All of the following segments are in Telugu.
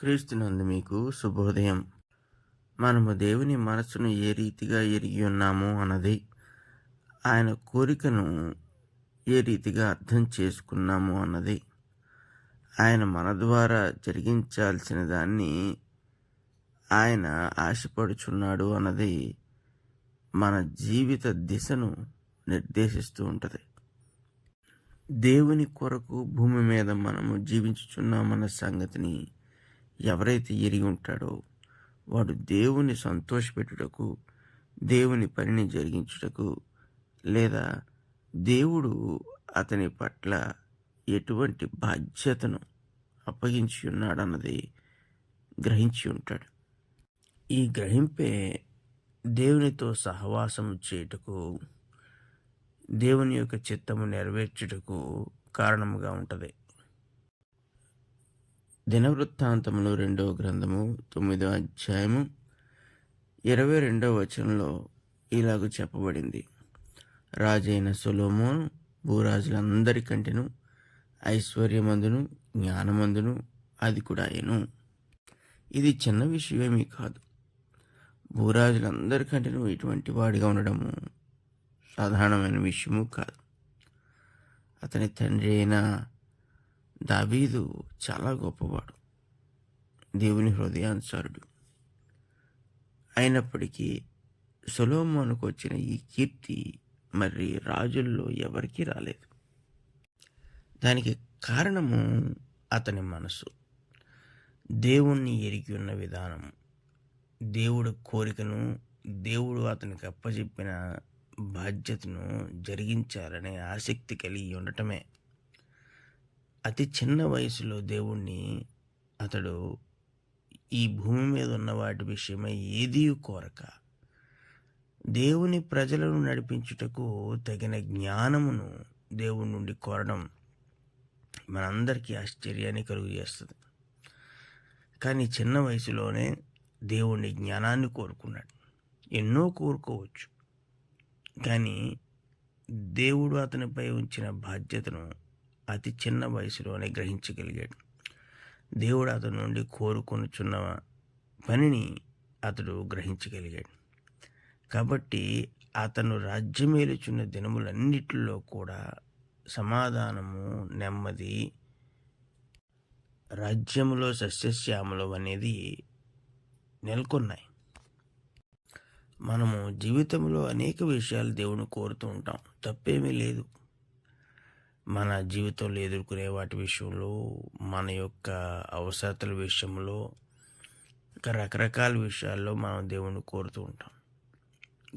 క్రీస్తునందు మీకు శుభోదయం. మనము దేవుని మనసును ఏ రీతిగా ఎరిగి ఉన్నాము అన్నది ఆయన కోరికను ఏ రీతిగా అర్థం చేసుకున్నాము అన్నది ఆయన మన ద్వారా జరిగించాల్సిన దాన్ని ఆయన ఆశపడుచున్నాడు అన్నది మన జీవిత దిశను నిర్దేశిస్తూ ఉంటుంది. దేవుని కొరకు భూమి మీద మనము జీవించుచున్నామన్న సంగతిని ఎవరైతే ఎరిగి ఉంటాడో వాడు దేవుని సంతోషపెట్టుటకు దేవుని పనిని జరిగించుటకు లేదా దేవుడు అతని పట్ల ఎటువంటి బాధ్యతను అప్పగించి ఉన్నాడన్నది గ్రహించి ఉంటాడు. ఈ గ్రహింపే దేవునితో సహవాసం చేయుటకు దేవుని యొక్క చిత్తము నెరవేర్చుటకు కారణముగా ఉంటుంది. దినవృత్తాంతములు రెండవ గ్రంథము తొమ్మిదో అధ్యాయము ఇరవై రెండవ వచనంలో ఇలాగ చెప్పబడింది. రాజైన సొలోమోను భూరాజులందరికంటేను ఐశ్వర్యమందును జ్ఞానమందును అది కూడా అయ్యను ఇది చిన్న విషయమేమీ కాదు. భూరాజులందరికంటేను ఇటువంటి వాడిగా ఉండడము సాధారణమైన విషయము కాదు. అతని తండ్రి అయిన దావీదు చాలా గొప్పవాడు. దేవుని హృదయానుసారుడు. అయినప్పటికీ సొలోమోనుకు వచ్చిన ఈ కీర్తి మరి రాజుల్లో ఎవరికీ రాలేదు. దానికి కారణము అతని మనసు. దేవుణ్ణి ఎరిగి ఉన్న విధానం. దేవుడు కోరికను దేవుడు అతనికి అప్పచెప్పిన బాధ్యతను జరిగించాలనే ఆసక్తి కలిగి ఉండటమే. అతి చిన్న వయసులో దేవుణ్ణి అతడు ఈ భూమి మీద ఉన్న వాటి విషయమై ఏదీ కోరక దేవుని ప్రజలను నడిపించుటకు తగిన జ్ఞానమును దేవుని నుండి కోరడం మనందరికీ ఆశ్చర్యాన్ని కలుగు చేస్తుంది కానీ చిన్న వయసులోనే దేవుని జ్ఞానాన్ని కోరుకున్నాడు. ఎన్నో కోరుకోవచ్చు. కానీ దేవుడు అతనిపై ఉంచిన బాధ్యతను అతి చిన్న వయసులోనే గ్రహించగలిగాడు. దేవుడు అతని నుండి కోరుకొనుచున్న పనిని అతడు గ్రహించగలిగాడు. కాబట్టి అతను రాజ్యమేలుచున్న దినములన్నిటిలో కూడా సమాధానము నెమ్మది రాజ్యములో సస్యశ్యామలం అనేది నెలకొన్నాయి. మనము జీవితంలో అనేక విషయాలు దేవుని కోరుతూ ఉంటాం. తప్పేమీ లేదు. మన జీవితంలో ఎదుర్కొనే వాటి విషయంలో మన యొక్క అవసరతల విషయంలో ఇంకా రకరకాల విషయాల్లో మనం దేవుణ్ణి కోరుతూ ఉంటాం.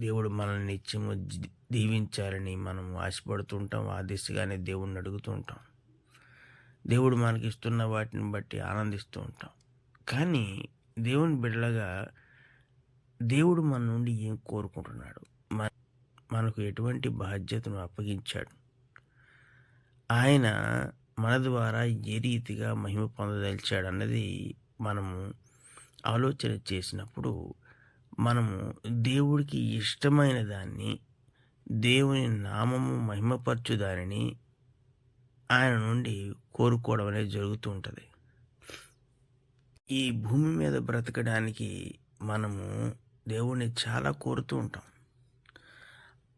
దేవుడు మనల్ని నిత్యము దీవించాలని మనం ఆశపడుతూ ఉంటాం ఆ దిశగానే దేవుణ్ణి అడుగుతూ ఉంటాం. దేవుడు మనకి ఇస్తున్న వాటిని బట్టి ఆనందిస్తూ ఉంటాం. కానీ దేవుని బిడ్డలగా దేవుడు మన నుండి ఏం కోరుకుంటున్నాడు? మన మనకు ఎటువంటి బాధ్యతను అప్పగించాడు? ఆయన మన ద్వారా ఏ రీతిగా మహిమ పొందదలిచాడు అన్నది మనము ఆలోచన చేసినప్పుడు మనము దేవుడికి ఇష్టమైన దాన్ని దేవుని నామము మహిమపరచు దానిని ఆయన నుండి కోరుకోవడం అనేది జరుగుతూ ఉంటుంది. ఈ భూమి మీద బ్రతకడానికి మనము దేవుణ్ణి చాలా కోరుతూ ఉంటాం.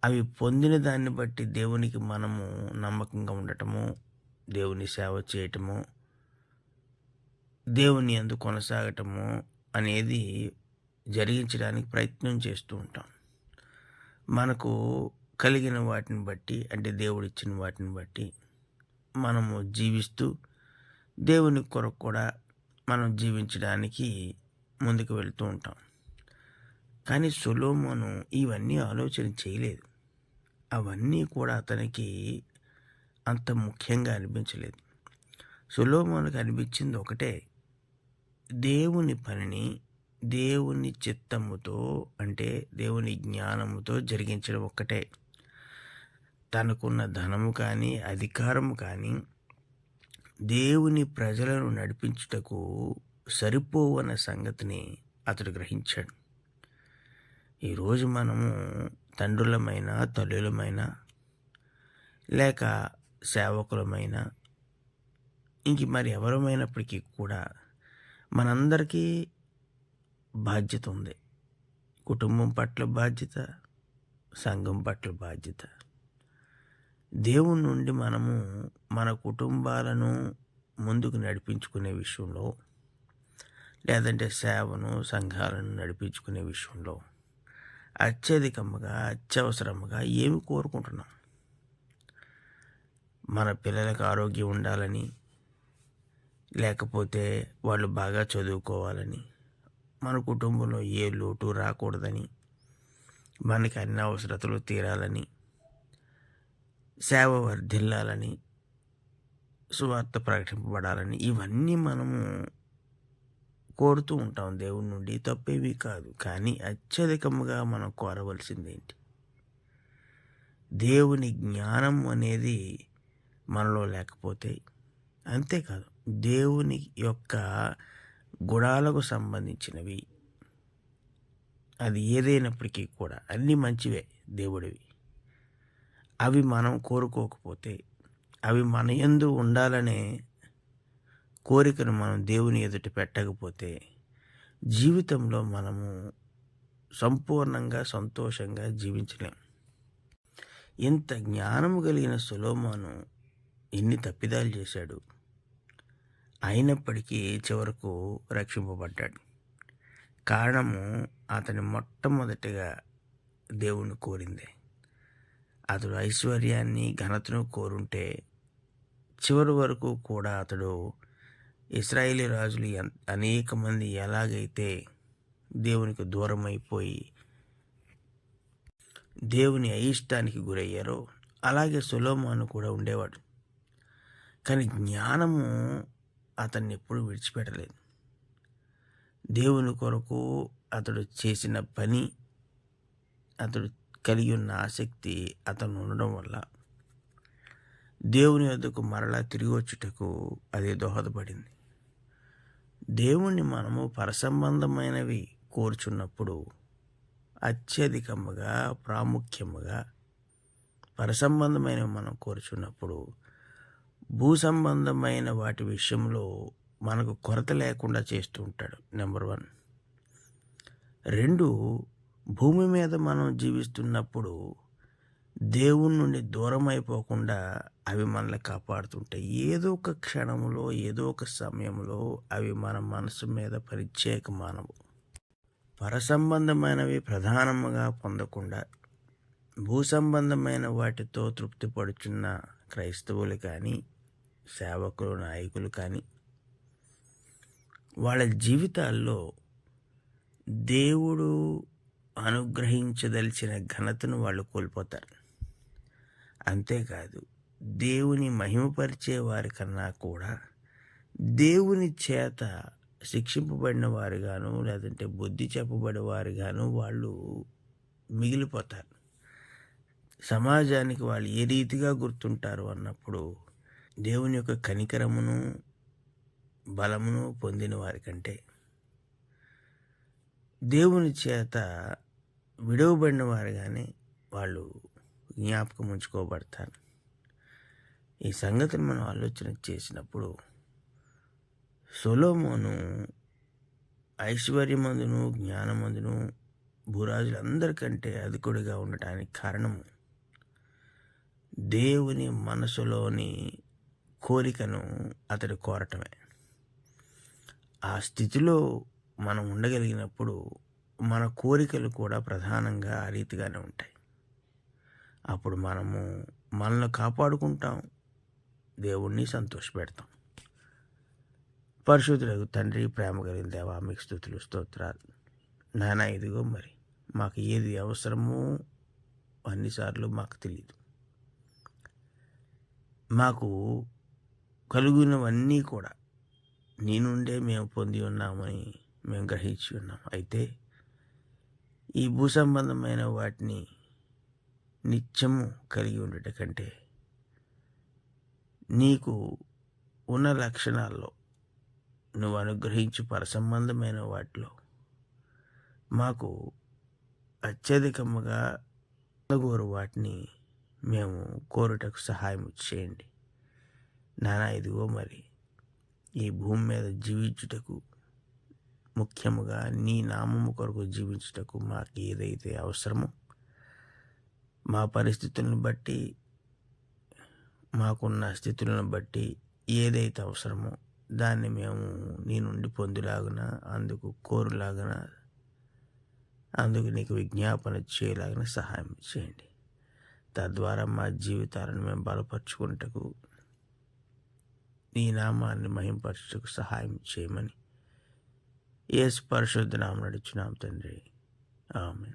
అవి పొందిన దాన్ని బట్టి దేవునికి మనము నమ్మకంగా ఉండటము దేవుని సేవ చేయటము దేవుని ఎందు కొనసాగటము అనేది జరిగించడానికి ప్రయత్నం చేస్తూ ఉంటాం. మనకు కలిగిన వాటిని బట్టి అంటే దేవుడు ఇచ్చిన వాటిని బట్టి మనము జీవిస్తూ దేవుని కొరకు కూడా మనం జీవించడానికి ముందుకు వెళ్తూ ఉంటాం. కానీ సొలోమోను ఇవన్నీ ఆలోచన చేయలేదు. అవన్నీ కూడా అతనికి అంత ముఖ్యంగా అనిపించలేదు. సులోమోనికి అనిపించింది ఒకటే దేవుని పనిని దేవుని చిత్తముతో అంటే దేవుని జ్ఞానముతో జరిగించడం ఒక్కటే. తనకున్న ధనము కానీ అధికారము కానీ దేవుని ప్రజలను నడిపించుటకు సరిపోవన్న సంగతిని అతడు గ్రహించాడు. ఈరోజు మనము తండ్రులమైన తల్లులమైన లేక సేవకులమైన ఇంక మరి ఎవరమైనప్పటికీ కూడా మనందరికీ బాధ్యత ఉంది. కుటుంబం పట్ల బాధ్యత సంఘం పట్ల బాధ్యత. దేవుని నుండి మనము మన కుటుంబాలను ముందుకు నడిపించుకునే విషయంలో లేదంటే సేవను సంఘాలను నడిపించుకునే విషయంలో అత్యధికముగా అత్యవసరముగా ఏమి కోరుకుంటున్నాం? మన పిల్లలకు ఆరోగ్యం ఉండాలని లేకపోతే వాళ్ళు బాగా చదువుకోవాలని మన కుటుంబంలో ఏ లోటు రాకూడదని మనకి అన్ని అవసరతలు తీరాలని సేవ వర్ధిల్లాలని సువార్త ప్రకటింపబడాలని ఇవన్నీ మనము కోరుతూ ఉంటాం దేవుడి నుండి. తప్పేవి కాదు. కానీ అత్యధికముగా మనం కోరవలసింది ఏంటి? దేవుని జ్ఞానం అనేది మనలో లేకపోతే అంతేకాదు. దేవుని యొక్క గుణాలకు సంబంధించినవి. అది ఏదైనప్పటికీ కూడా అన్నీ మంచివే దేవుడివి. అవి మనం కోరుకోకపోతే అవి మన యందు ఉండాలనే కోరికను మనం దేవుని ఎదుట పెట్టకపోతే జీవితంలో మనము సంపూర్ణంగా సంతోషంగా జీవించలేం. ఇంత జ్ఞానము కలిగిన సులోమాను ఎన్ని తప్పిదాలు చేశాడు. అయినప్పటికీ చివరకు రక్షింపబడ్డాడు. కారణము అతని మొట్టమొదటిగా దేవుని కోరిందే. అతడు ఐశ్వర్యాన్ని ఘనతను కోరుంటే చివరి వరకు కూడా అతడు ఇస్రాయేలీ రాజులు ఎన్- అనేక మంది ఎలాగైతే దేవునికి దూరం అయిపోయి దేవుని అయిష్టానికి గురయ్యారో అలాగే సులోమాను కూడా ఉండేవాడు. కానీ జ్ఞానము అతన్ని ఎప్పుడు విడిచిపెట్టలేదు. దేవుని కొరకు అతడు చేసిన పని అతడు కలిగి ఉన్న ఆసక్తి అతను ఉండడం వల్ల దేవుని వద్దకు మరలా తిరిగి వచ్చుటకు అది దోహదపడింది. దేవుణ్ణి మనము పరసంబంధమైనవి కోరుచున్నప్పుడు అత్యధికముగా ప్రాముఖ్యముగా పరసంబంధమైనవి మనం కోరుచున్నప్పుడు భూ సంబంధమైన వాటి విషయంలో మనకు కొరత లేకుండా చేస్తూ ఉంటాడు. Number one. రెండు భూమి మీద మనం జీవిస్తున్నప్పుడు దేవుని నుండి దూరం అయిపోకుండా అవి మనల్ని కాపాడుతుంటాయి. ఏదో ఒక క్షణంలో ఏదో ఒక సమయంలో అవి మన మనసు మీద ప్రత్యేక మానవు పరసంబంధమైనవి ప్రధానముగా పొందకుండా భూసంబంధమైన వాటితో తృప్తి పడుచున్న క్రైస్తవులు కానీ సేవకులు నాయకులు కానీ వాళ్ళ జీవితాల్లో దేవుడు అనుగ్రహించదలిచిన ఘనతను వాళ్ళు కోల్పోతారు. అంతేకాదు దేవుని మహిమపరిచే వారి కన్నా కూడా దేవుని చేత శిక్షింపబడిన వారుగాను లేదంటే బుద్ధి చెప్పబడేవారుగాను వాళ్ళు మిగిలిపోతారు. సమాజానికి వాళ్ళు ఏ రీతిగా గుర్తుంటారు అన్నప్పుడు దేవుని యొక్క కనికరమును బలమును పొందిన వారికంటే దేవుని చేత విడవబడిన వారుగానే వాళ్ళు జ్ఞాపకం ఉంచుకోబడతాను ఈ సంగతిని మనం ఆలోచన చేసినప్పుడు సొలోమోను ఐశ్వర్యమందును జ్ఞానమందును భూరాజులందరికంటే అధికుడిగా ఉండటానికి కారణము దేవుని మనసులోని కోరికను అతడు కోరటమే. ఆ స్థితిలో మనం ఉండగలిగినప్పుడు మన కోరికలు కూడా ప్రధానంగా ఆ రీతిగానే ఉంటాయి. అప్పుడు మనము మనల్ని కాపాడుకుంటాం. దేవుణ్ణి సంతోషపెడతాం. పరిశుద్ధులకు తండ్రి ప్రేమ కలిగిన దేవా మీకు స్థుతులు స్తోత్రాలు. నాన్న ఇదిగో మరి మాకు ఏది అవసరమో అన్నిసార్లు మాకు తెలియదు మాకు కలుగునవన్నీ కూడా నీ నుండే మేము పొంది ఉన్నామని మేము గ్రహించి ఉన్నాం. అయితే ఈ భూ సంబంధమైన వాటిని నిత్యము కలిగి ఉండట కంటే నీకు ఉన్న లక్షణాల్లో నువ్వు అనుగ్రహించు పరసంబంధమైన వాటిలో మాకు అత్యధికముగా కోరు వాటిని మేము కోరుటకు సహాయం చేయండి. నానా ఇదిగో మరి ఈ భూమి మీద జీవించుటకు ముఖ్యముగా నీ నామము కొరకు జీవించుటకు మాకు ఏదైతే అవసరమో మా పరిస్థితులను బట్టి మాకున్న స్థితులను బట్టి ఏదైతే అవసరమో దాన్ని మేము నీ నుండి పొందులాగన అందుకు కోరులాగన అందుకు నీకు విజ్ఞాపన చేయలాగిన సహాయం చేయండి. తద్వారా మా జీవితాలను మేము బలపరుచుకుంటకు నీ నామాన్ని మహింపరచుటకు సహాయం చేయమని యేసు పరిశుద్ధ నామం నడుచున్నాం తండ్రి. ఆమెన్.